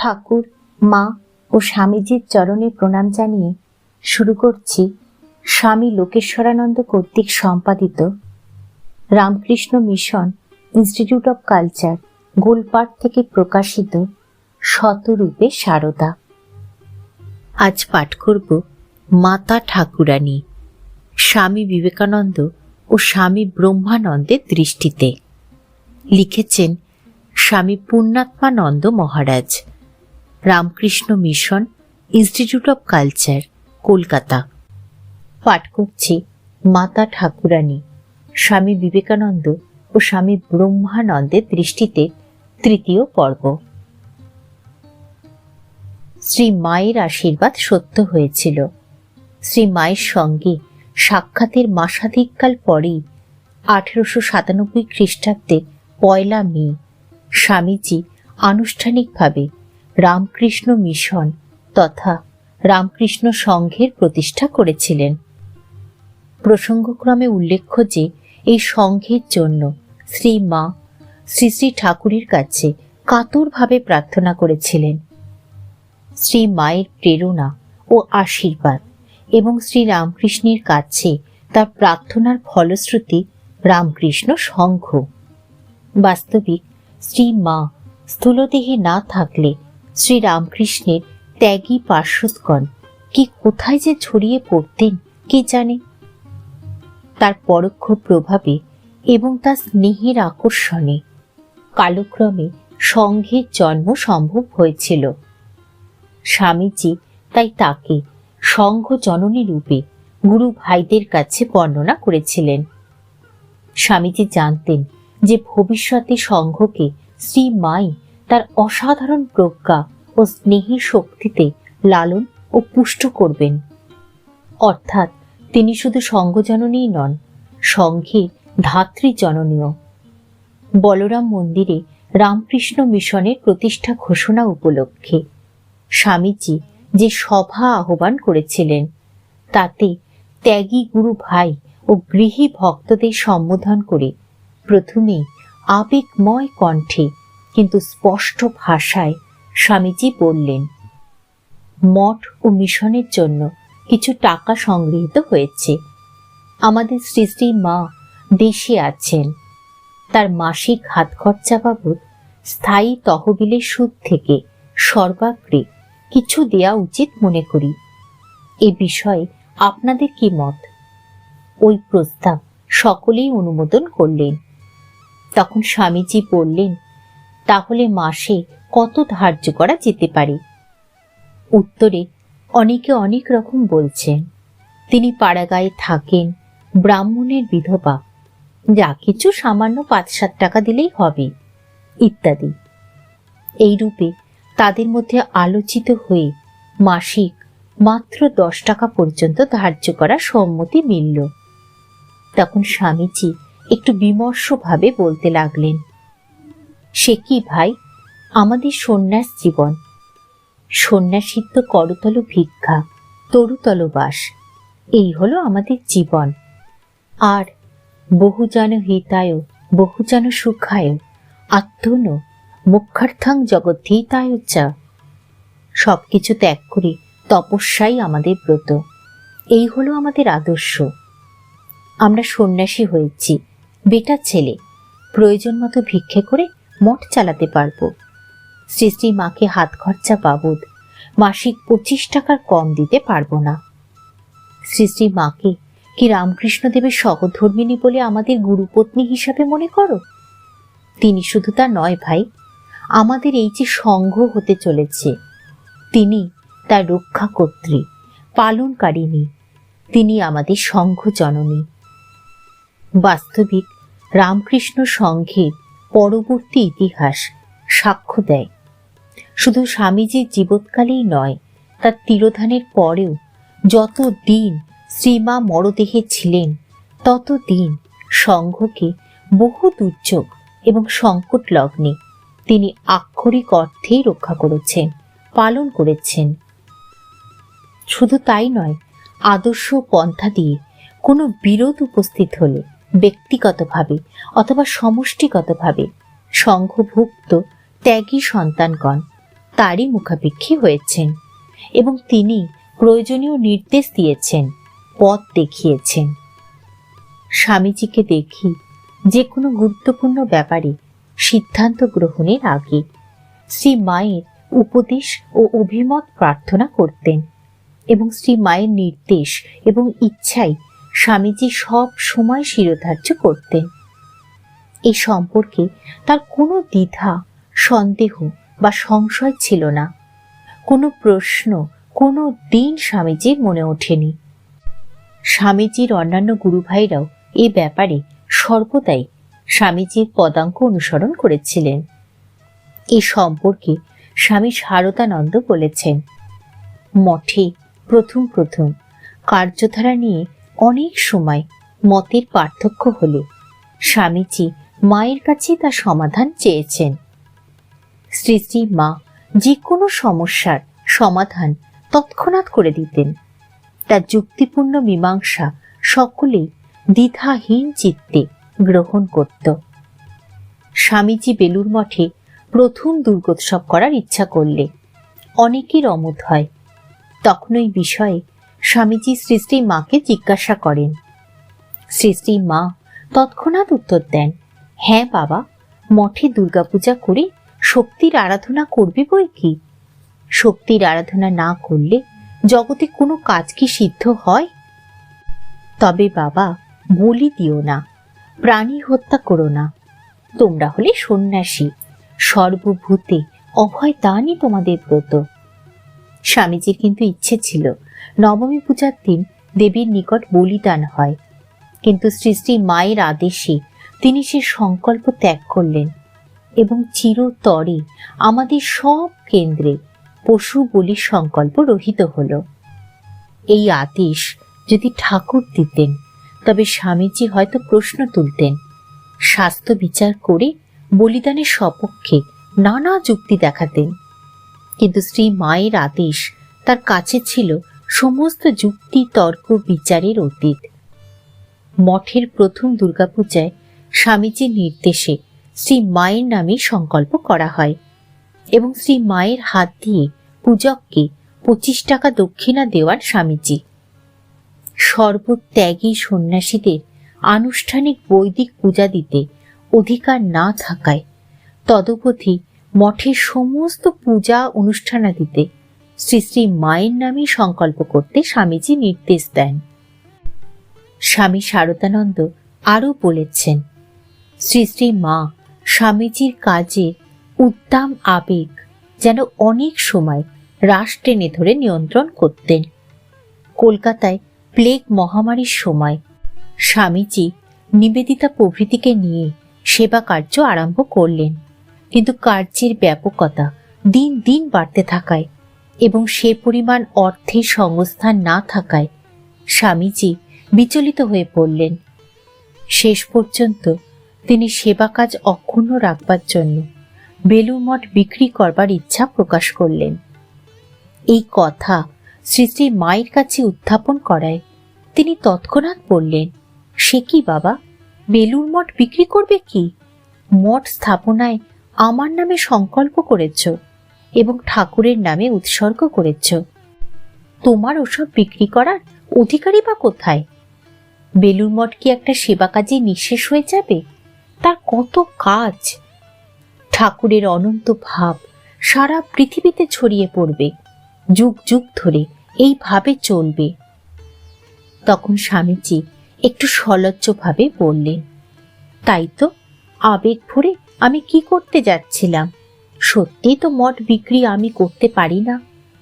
ঠাকুর, মা ও স্বামীজির চরণে প্রণাম জানিয়ে শুরু করছি স্বামী লোকেশ্বরানন্দ কর্তৃক সম্পাদিত Ramakrishna Mission Institute of Culture Golpark থেকে প্রকাশিত শতরূপে সারদা। আজ পাঠ করব মাতা ঠাকুরানী, স্বামী বিবেকানন্দ ও স্বামী ব্রহ্মানন্দের দৃষ্টিতে। লিখেছেন Swami Purnatmananda Maharaj. Ramakrishna Mission Institute of Culture, Kolkata. পাঠ করছি মাতা ঠাকুরানী, স্বামী বিবেকানন্দ ও স্বামী ব্রহ্মানন্দের দৃষ্টিতে তৃতীয় পর্ব। শ্রী মায়ের আশীর্বাদ সত্য হয়েছিল। শ্রী মায়ের সঙ্গে সাক্ষাতের মাসাধিককাল পরেই আঠেরোশো সাতানব্বই খ্রিস্টাব্দে পয়লা মে স্বামীজি আনুষ্ঠানিকভাবে রামকৃষ্ণ মিশন তথা রামকৃষ্ণ সংঘের প্রতিষ্ঠা করেছিলেন। প্রসঙ্গক্রমে উল্লেখ্য যে, এই সংঘের জন্য শ্রী মা শ্রী শ্রী ঠাকুরের কাছে কাতরভাবে প্রার্থনা করেছিলেন। শ্রী মায়ের প্রেরণা ও আশীর্বাদ এবং শ্রী রামকৃষ্ণের কাছে তার প্রার্থনার ফলশ্রুতি রামকৃষ্ণ সংঘ। বাস্তবিক শ্রী মা স্থূলদেহে না থাকলে শ্রী রামকৃষ্ণের ত্যাগী পার্শ্বদগণ কি কোথায় যে ছড়িয়ে পড়তেন কে জানে? তার পরোক্ষ প্রভাবে এবং তার স্নেহের আকর্ষণে কালক্রমে সংঘের জন্ম সম্ভব হয়েছিল। স্বামীজি তাই তাকে সংঘ জননী রূপে গুরু ভাইদের কাছে বর্ণনা করেছিলেন। স্বামীজি জানতেন যে ভবিষ্যতে সংঘকে শ্রী মাই তার অসাধারণ প্রজ্ঞা ও স্নেহের শক্তিতে লালন ও পুষ্ট করবেন। অর্থাৎ তিনি শুধু সংঘজননীই নন সংঘের ধাত্রী জননীয় বলরাম মন্দিরে রামকৃষ্ণ মিশনের প্রতিষ্ঠা ঘোষণা উপলক্ষে স্বামীজি যে সভা আহ্বান করেছিলেন, তাতে ত্যাগী গুরু ভাই ও গৃহী ভক্তদের সম্বোধন করে প্রথমেই আবেগময় কণ্ঠে কিন্তু স্পষ্ট ভাষায় স্বামীজি বললেন, মঠ ও মিশনের জন্য কিছু টাকা সংগৃহীত হয়েছে। আমাদের শ্রী শ্রী মা দেশে আছেন। তার মাসিক হাত খরচা বাবদ স্থায়ী তহবিলের সুদ থেকে সর্বাগ্রে কিছু দেয়া উচিত মনে করি। এ বিষয়ে আপনাদের কি মত? ওই প্রস্তাব সকলেই অনুমোদন করলেন। তখন স্বামীজি বললেন তাহলে মাসে কত ধার্য করা যেতে পারে? উত্তরে, অনেকে অনেক রকম বলছেন। তিনি পাড়াগায়ে থাকেন ব্রাহ্মণের বিধবা, যা কিছু সামান্য পাঁচ সাত টাকা দিলেই হবে, ইত্যাদি। এই রূপে তাদের মধ্যে আলোচিত হয়ে মাসিক মাত্র দশ টাকা পর্যন্ত ধার্য করা সম্মতি মিলল। তখন স্বামীজি একটু বিমর্ষভাবে বলতে লাগলেন সে কি ভাই? আমাদের সন্ন্যাস জীবন। সন্ন্যাসিত্ব করতল ভিক্ষা, তরুতল বাস। এই হলো আমাদের জীবন। আর বহুজন হিতায়, বহুজন সুখায়, আত্মন মুখার্থাং জগদ্ধিতায় চা। সবকিছু ত্যাগ করে তপস্যাই আমাদের ব্রত। এই হলো আমাদের আদর্শ। আমরা সন্ন্যাসী হয়েছি। বেটা ছেলে, প্রয়োজন মতো ভিক্ষে করে মঠ চালাতে পারব। শ্রী মাকে হাত খরচা বাবদ মাসিক পঁচিশ টাকার কম দিতে পারব না। শ্রী মাকে কি রামকৃষ্ণদেবের সহধর্মিনী বলে আমাদের গুরুপত্নী হিসাবে মনে করো? তিনি শুধু তা নয় ভাই, আমাদের এই যে সংঘ হতে চলেছে, তিনি তার রক্ষাকর্ত্রী পালনকারিণী, তিনি আমাদের সংঘ জননী বাস্তবিক রামকৃষ্ণ সংঘের পরবর্তী ইতিহাস সাক্ষ্য দেয়। শুধু স্বামীজির জীবৎকালেই নয়, তার তিরোধানের পরেও যত দিন শ্রীমা মরদেহে ছিলেন, তত দিন সংঘকে বহু দুর্যোগ এবং সংকট লগ্নে তিনি আক্ষরিক অর্থেই রক্ষা করেছেন, পালন করেছেন। শুধু তাই নয়, আদর্শ পন্থা দিয়ে কোনো বিরোধ উপস্থিত হলে ব্যক্তিগতভাবে অথবা সমষ্টিগতভাবে সংঘভুক্ত ত্যাগী সন্তানগণ তারই মুখাপেক্ষী হয়েছেন এবং তিনি প্রয়োজনীয় নির্দেশ দিয়েছেন, পথ দেখিয়েছেন। স্বামীজিকে দেখি যে কোনো গুরুত্বপূর্ণ ব্যাপারে সিদ্ধান্ত গ্রহণের আগে শ্রী মায়ের উপদেশ ও অভিমত প্রার্থনা করতেন এবং শ্রী মায়ের নির্দেশ এবং ইচ্ছাই স্বামীজি সব সময় শিরোধার্য করতেন। এই সম্পর্কে তার কোনো দ্বিধা, সন্দেহ বা সংশয় ছিল না। কোনো প্রশ্ন, কোনো দিন স্বামীজির মনে ওঠেনি। স্বামীজির অন্যান্য গুরুভাইরাও এ ব্যাপারে সর্বদাই স্বামীজির পদাঙ্ক অনুসরণ করেছিলেন। এ সম্পর্কে স্বামী শারদানন্দ বলেছেন, মঠে প্রথম প্রথম কার্যধারা নিয়ে অনেক সময় মতের পার্থক্য হলে, স্বামীজি মায়ের কাছে তার সমাধান চেয়েছেন। শ্রী শ্রী মা যে কোনো সমস্যার সমাধান তৎক্ষণাৎ করে দিতেন। তার যুক্তিপূর্ণ মীমাংসা সকলেই দ্বিধাহীন চিত্তে গ্রহণ করত। স্বামীজি বেলুর মঠে প্রথম দুর্গোৎসব করার ইচ্ছা করলে অনেকের অমত হয়। তখন ওই বিষয়ে স্বামীজি শ্রী মাকে জিজ্ঞাসা করেন শ্রী মা, তৎক্ষণাৎ উত্তর দেন হ্যাঁ বাবা, মঠে দুর্গাপূজা করে শক্তির আরাধনা করবে বই কি? শক্তির আরাধনা না করলে জগতে কোনো কাজ কি সিদ্ধ হয়? তবে বাবা, বলি দিও না, প্রাণী হত্যা করো না, তোমরা হলে সন্ন্যাসী, সর্বভূতে অভয় দানই তোমাদের ব্রত। স্বামীজির কিন্তু ইচ্ছে ছিল নবমী পূজার দিন দেবীর নিকট বলিদান হয়। কিন্তু শ্রী মায়ের আদেশে তিনি সে সংকল্প ত্যাগ করলেন এবং চিরতরে আমাদের সব কেন্দ্রে পশু বলির সংকল্প রহিত হল। এই আদেশ যদি ঠাকুর দিতেন, তবে স্বামীজি হয়তো প্রশ্ন তুলতেন, স্বাস্থ্য বিচার করে বলিদানের সপক্ষে নানা যুক্তি দেখাতেন। কিন্তু শ্রী মায়ের আদেশ তার কাছে ছিল সমস্ত যুক্তি, তর্ক, বিচারের অতীত। মঠের প্রথম দুর্গাপূজায় স্বামীজির নির্দেশে শ্রী মায়ের নামে সংকল্প করা হয় এবং শ্রী মায়ের হাত দিয়ে পূজককে পঁচিশ টাকা দক্ষিণা দেওয়ার স্বামীজি। সর্বত্যাগী সন্ন্যাসীদের আনুষ্ঠানিক বৈদিক পূজা দিতে অধিকার না থাকায় তদুপথি মঠের সমস্ত পূজা অনুষ্ঠানাদিতে শ্রী শ্রী মায়ের নামে সংকল্প করতে স্বামীজি নির্দেশ দেন। স্বামী শারদানন্দ আরও বলেছেন, শ্রী শ্রী মা, স্বামীজির কাজে উদ্দাম আবেগ যেন অনেক সময় রাশ টেনে ধরে নিয়ন্ত্রণ করতেন। কলকাতায় প্লেগ মহামারীর সময় স্বামীজি নিবেদিতা প্রভৃতিকে নিয়ে সেবা কার্য আরম্ভ করলেন। কিন্তু কার্যের ব্যাপকতা দিন দিন বাড়তে থাকায় এবং সে পরিমাণ অর্থের সংস্থান না থাকায় স্বামীজি বিচলিত হয়ে পড়লেন। শেষ পর্যন্ত তিনি সেবা কাজ অক্ষুণ্ণ রাখবার জন্য বেলুর মঠ বিক্রি করবার ইচ্ছা প্রকাশ করলেন। এই কথা শ্রী শ্রী মায়ের কাছে উত্থাপন করায় তিনি তৎক্ষণাৎ বললেন, সে কি বাবা? বেলুর মঠ বিক্রি করবে কি? মঠ স্থাপনায় আমার নামে সংকল্প করেছ। এবং ঠাকুরের নামে উৎসর্গ করেছ। তোমার ওসব বিক্রি করার অধিকারী বা কোথায়? বেলুর মঠ কি একটা সেবা কাজে নিঃশেষ হয়ে যাবে? তার কত কাজ? ঠাকুরের অনন্ত ভাব সারা পৃথিবীতে ছড়িয়ে পড়বে। যুগ যুগ ধরে এইভাবে চলবে। তখন স্বামীজি একটু সলজ্জভাবে বললেন, তাই তো, আবেগ ভরে আমি কি করতে যাচ্ছিলাম? সত্যি তো মঠ বিক্রি আমি করতে পারি না।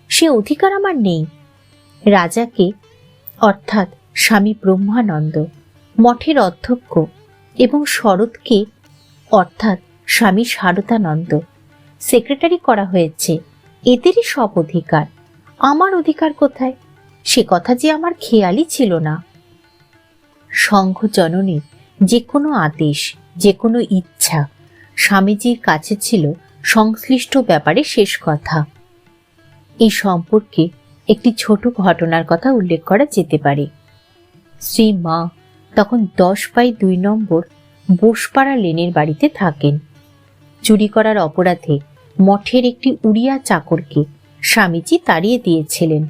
সে অধিকার আমার নেই। রাজাকে, অর্থাৎ স্বামী ব্রহ্মানন্দ, মঠের অধ্যক্ষ এবং শরৎকে, অর্থাৎ স্বামী শারদানন্দ সেক্রেটারি করা হয়েছে। এদেরই সব অধিকার। আমার অধিকার কোথায়? সে কথা যে আমার খেয়ালই ছিল না। সংঘ জননীর যে কোনো আদেশ, যে কোনো ইচ্ছা স্বামীজির কাছে ছিল সংশ্লিষ্ট ব্যাপারে শেষ কথা। এই সম্পর্কে একটি ছোট ঘটনার কথা উল্লেখ করা যেতে পারে। শ্রী মা তখন দশ বাই দুই নম্বর বোসপাড়া লেনের বাড়িতে থাকেন। চুরি করার অপরাধে মঠের একটি উড়িয়া চাকরকে স্বামীজি তাড়িয়ে দিয়েছিলেন।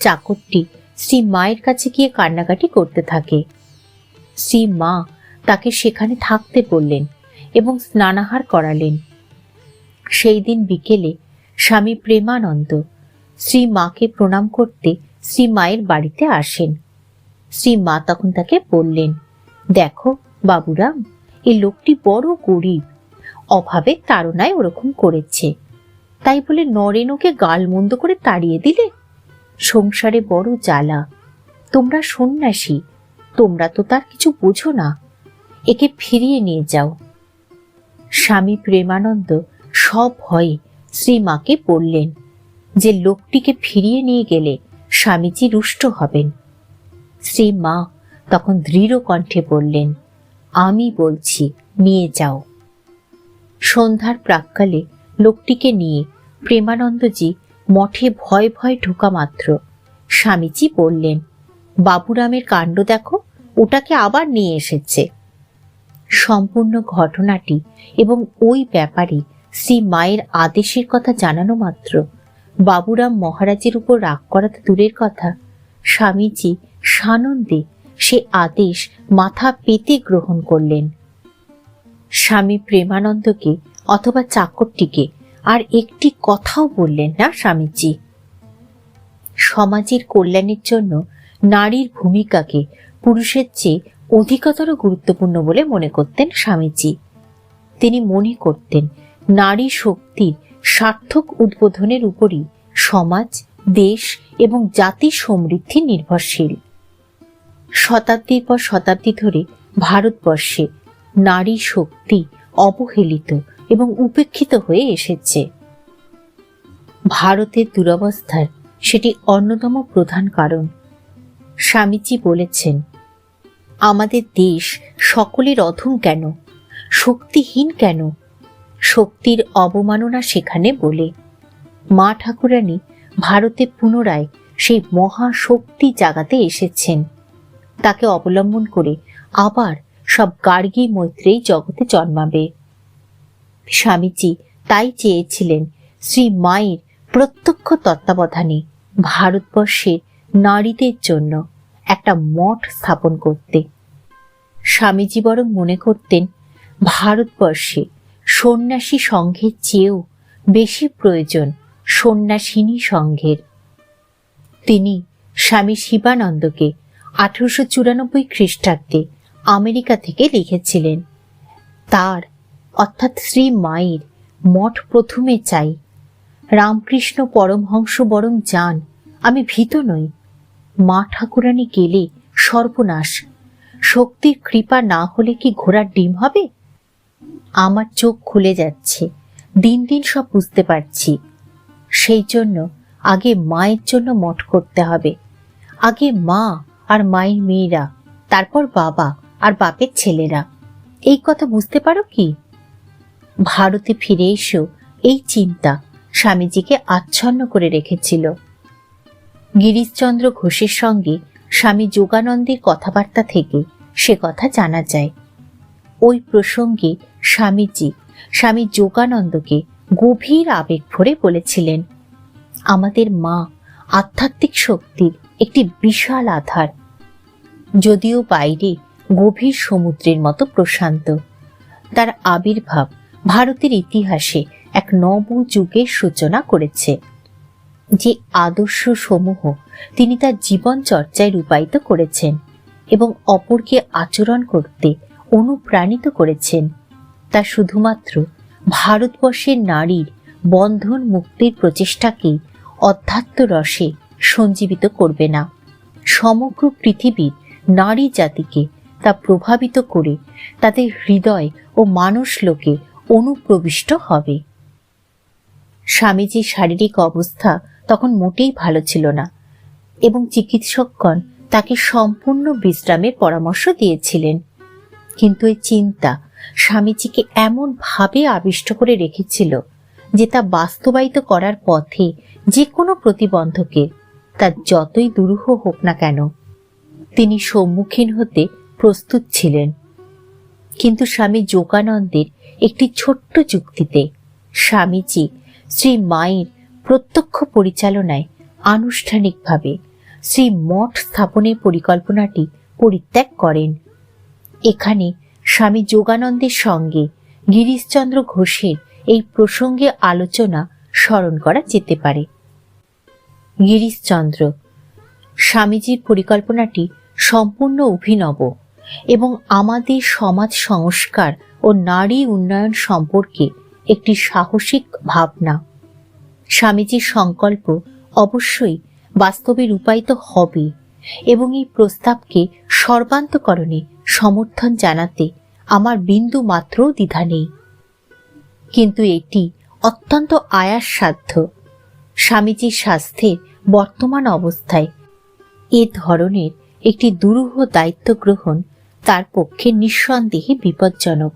চাকরটি শ্রী মায়ের কাছে গিয়ে কান্নাকাটি করতে থাকে। শ্রী মা তাকে সেখানে থাকতে বললেন এবং স্নানাহার করালেন। সেই দিন বিকেলে স্বামী প্রেমানন্দ শ্রী মাকে প্রণাম করতে শ্রী মায়ের বাড়িতে আসেন। শ্রী মা তখন তাকে বললেন, দেখো বাবুরাম এই লোকটি বড় গরিব, অভাবে তাড়নায় ওরকম করেছে। তাই বলে নরেন ওকে গালমন্দ করে তাড়িয়ে দিলে? সংসারে বড় জ্বালা। তোমরা সন্ন্যাসী, তোমরা তো তার কিছু বোঝো না। একে ফিরিয়ে নিয়ে যাও। স্বামী প্রেমানন্দ সব ভয়ে শ্রীমাকে বললেন যে লোকটিকে ফিরিয়ে নিয়ে গেলে স্বামীজি রুষ্ট হবেন। শ্রীমা তখন দৃঢ় কণ্ঠে বললেন, আমি বলছি, নিয়ে যাও। সন্ধ্যার প্রাক্কালে লোকটিকে নিয়ে প্রেমানন্দজি মঠে ভয় ভয় ঢোকা মাত্র। স্বামীজি বললেন, বাবুরামের কাণ্ড দেখো, ওটাকে আবার নিয়ে এসেছে। সম্পূর্ণ ঘটনাটি এবং ওই ব্যাপারে শ্রী মায়ের আদেশের কথা জানানো মাত্র। বাবুরাম মহারাজের উপর রাগ করা তো দূরের কথা। স্বামীজি সানন্দে সে আদেশ মাথা পেতে গ্রহণ করলেন। স্বামী প্রেমানন্দকে অথবা চাকরটিকে আর একটি কথাও বললেন না স্বামীজি। সমাজের কল্যাণের জন্য নারীর ভূমিকাকে পুরুষের চেয়ে অধিকতর গুরুত্বপূর্ণ বলে মনে করতেন স্বামীজি। তিনি মনে করতেন নারী শক্তির সার্থক উদ্বোধনের উপরই সমাজ, দেশ এবং জাতি সমৃদ্ধি নির্ভরশীল। শতাব্দীর পর শতাব্দী ধরে ভারতবর্ষে নারী শক্তি অবহেলিত এবং উপেক্ষিত হয়ে এসেছে। ভারতের দুরবস্থার সেটি অন্যতম প্রধান কারণ। স্বামীজি বলেছেন, আমাদের দেশ সকলের অধম কেন? শক্তিহীন কেন? শক্তির অবমাননা সেখানে বলে। মা ঠাকুরানী ভারতে পুনরায় সেই মহাশক্তি জাগাতে এসেছেন। তাকে অবলম্বন করে আবার সব গার্গী মৈত্রেই জগতে জন্মাবে। স্বামীজি তাই চেয়েছিলেন শ্রী মায়ের প্রত্যক্ষ তত্ত্বাবধানে ভারতবর্ষের নারীদের জন্য একটা মঠ স্থাপন করতে। স্বামীজি বরং মনে করতেন, ভারতবর্ষে সন্ন্যাসী সংঘের চেয়েও বেশি প্রয়োজন সন্ন্যাসিনী সংঘের তিনি স্বামী শিবানন্দকে আঠারোশো চুরানব্বই খ্রিস্টাব্দে আমেরিকা থেকে লিখেছিলেন। তার, অর্থাৎ শ্রী মায়ের, মঠ প্রথমে চাই। রামকৃষ্ণ পরমহংস বরং যান, আমি ভীত নই। মা ঠাকুরানি গেলে সর্বনাশ। শক্তির কৃপা না হলে কি ঘোড়ার ডিম হবে? আমার চোখ খুলে যাচ্ছে। দিন দিন সব বুঝতে পারছি। সেই জন্য আগে মায়ের জন্য মঠ করতে হবে। আগে মা আর মায়ের মেয়েরা, তারপর বাবা আর বাপের ছেলেরা। এই কথা বুঝতে পারো কি? ভারতে ফিরে এসেও এই চিন্তা স্বামীজিকে আচ্ছন্ন করে রেখেছিল। গিরিশচন্দ্র ঘোষের সঙ্গে স্বামী যোগানন্দের কথাবার্তা থেকে সে কথা জানা যায়। ওই প্রসঙ্গে স্বামীজি, স্বামী যোগানন্দকে গভীর আবেগ ভরে বলেছিলেন, আমাদের মা আধ্যাত্মিক শক্তির একটি বিশাল আধার, যদিও বাইরে গভীর সমুদ্রের মতো প্রশান্ত। তার আবির্ভাব ভারতের ইতিহাসে এক নব যুগের সূচনা করেছে, যে আদর্শ সমূহ তিনি তার জীবন চর্চায় রূপায়িত করেছেন এবং অপরকে আচরণ করতে অনুপ্রাণিত করেছেন। তা শুধুমাত্র ভারতবর্ষের নারীর বন্ধন মুক্তির প্রচেষ্টাকেই অধ্যাত্ম রসে সঞ্জীবিত করবে না। সমগ্র পৃথিবীর নারী জাতিকে তা প্রভাবিত করে তাদের হৃদয় ও মানুষ লোকে অনুপ্রবিষ্ট হবে। স্বামীজির শারীরিক অবস্থা তখন মোটেই ভালো ছিল না এবং চিকিৎসকগণ তাকে সম্পূর্ণ বিশ্রামের পরামর্শ দিয়েছিলেন। কিন্তু এই চিন্তা স্বামীজিকে এমন ভাবে আবিষ্ট করে রেখেছিল যে তা বাস্তবায়িত করার পথে যে কোনো প্রতিবন্ধকের তার যতই দুরূহ হোক না কেন, তিনি সম্মুখীন হতে প্রস্তুত ছিলেন। কিন্তু স্বামী যোগানন্দের একটি ছোট্ট যুক্তিতে স্বামীজি শ্রী মায়ের প্রত্যক্ষ পরিচালনায় আনুষ্ঠানিকভাবে শ্রী মঠ স্থাপনের পরিকল্পনাটি পরিত্যাগ করেন। এখানে স্বামী যোগানন্দের সঙ্গে গিরিশচন্দ্র ঘোষের এই প্রসঙ্গে আলোচনা স্মরণ করা যেতে পারে। গিরিশচন্দ্র, স্বামীজির পরিকল্পনাটি সম্পূর্ণ অভিনব এবং আমাদের সমাজ সংস্কার ও নারী উন্নয়ন সম্পর্কে একটি সাহসিক ভাবনা। স্বামীজির সংকল্প অবশ্যই বাস্তবে রূপায়িত হবে এবং এই প্রস্তাবকে সর্বান্তকরণে সমর্থন জানাতে আমার বিন্দু মাত্র দ্বিধা নেই। কিন্তু এটি অত্যন্ত আয়াসসাধ্য। স্বামীজির স্বাস্থ্যের বর্তমান অবস্থায় এ ধরনের একটি দুরূহ দায়িত্ব গ্রহণ তার পক্ষে নিঃসন্দেহে বিপজ্জনক।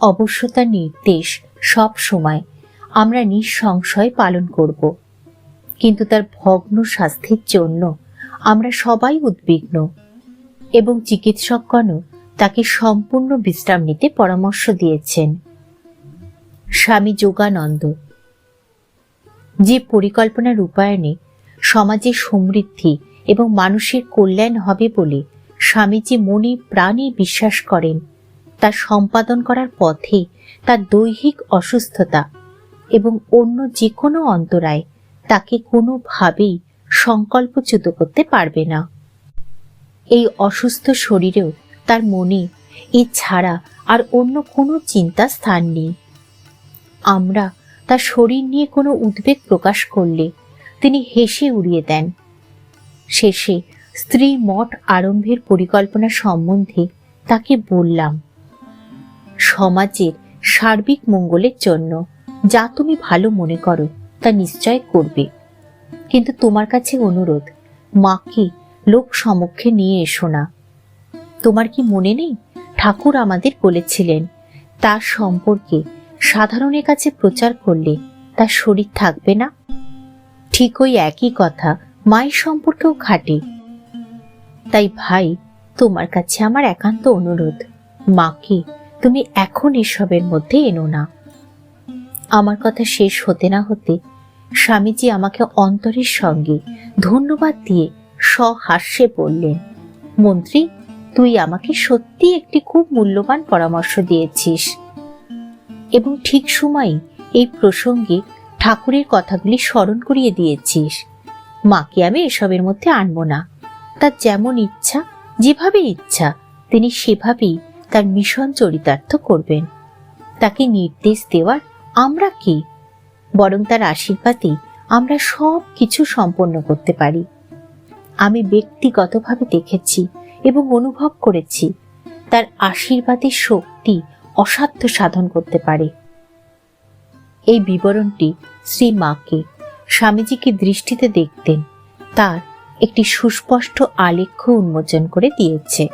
অবশ্য তার নির্দেশ সব সময় আমরা নিঃসংশয় পালন করব। কিন্তু তার ভগ্ন স্বাস্থ্যের জন্য আমরা সবাই উদ্বিগ্ন এবং চিকিৎসকগণও তাকে সম্পূর্ণ বিশ্রাম নিতে পরামর্শ দিয়েছেন। স্বামী যোগানন্দ। যে পরিকল্পনা রূপায়ণে সমাজের সমৃদ্ধি এবং মানুষের কল্যাণ হবে বলে স্বামীজি মনে প্রাণে বিশ্বাস করেন, তা সম্পাদন করার পথে তার দৈহিক অসুস্থতা এবং অন্য যে কোনো অন্তরায় তাকে কোনোভাবেই সংকল্পচ্যুত করতে পারবে না। এই অসুস্থ শরীরেও তার মনে এ ছাড়া আর অন্য কোনো চিন্তা স্থান নেই। আমরা তার শরীর নিয়ে কোনো উদ্বেগ প্রকাশ করলে তিনি হেসে উড়িয়ে দেন। শেষে স্ত্রী মঠ আরম্ভের পরিকল্পনা সম্বন্ধে তাকে বললাম, সমাজের সার্বিক মঙ্গলের জন্য যা তুমি ভালো মনে করো তা নিশ্চয় করবে। কিন্তু তোমার কাছে অনুরোধ, মাকে লোক সমক্ষে নিয়ে এসো না। তোমার কি মনে নেই? ঠাকুর আমাদের বলেছিলেন। তার সম্পর্কে সাধারণের কাছে প্রচার করলে তার শরীর থাকবে না? ঠিক ওই একই কথা মায়ের সম্পর্কেও খাটে। তাই ভাই, তোমার কাছে আমার একান্ত অনুরোধ। মাকে তুমি এখন এসবের মধ্যে এনো না। আমার কথা শেষ হতে না হতে স্বামীজি আমাকে অন্তরের সঙ্গে ধন্যবাদ দিয়ে সহাস্যে বললেন, মন্ত্রী তুই আমাকে সত্যি একটি খুব মূল্যবান পরামর্শ দিয়েছিস। এবং ঠিক সময় এই প্রসঙ্গে ঠাকুরের কথাগুলি স্মরণ করিয়ে দিয়েছিস। মাকে আমি এসবের মধ্যে আনব না। তার যেমন ইচ্ছা, যেভাবে ইচ্ছা, তিনি সেভাবেই তার মিশন চরিতার্থ করবেন। তাকে নির্দেশ দেওয়ার আমরা কি? বরং তার আশীর্বাদেই আমরা সব কিছু সম্পন্ন করতে পারি। আমি ব্যক্তিগতভাবে দেখেছি এবং অনুভব করেছি। তার আশীর্বাদের শক্তি অসাধ্য সাধন করতে পারে। এই বিবরণটি শ্রী মাকে স্বামীজিকে দৃষ্টিতে দেখতেন তার একটি সুস্পষ্ট আলেখ্য উন্মোচন করে দিয়েছে।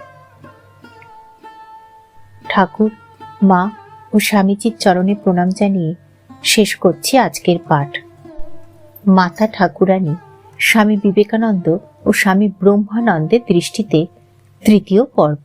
ঠাকুর, মা ও স্বামীজির চরণে প্রণাম জানিয়ে শেষ করছি আজকের পাঠ। মাতা ঠাকুরানী, স্বামী বিবেকানন্দ ও স্বামী ব্রহ্মানন্দের দৃষ্টিতে তৃতীয় পর্ব।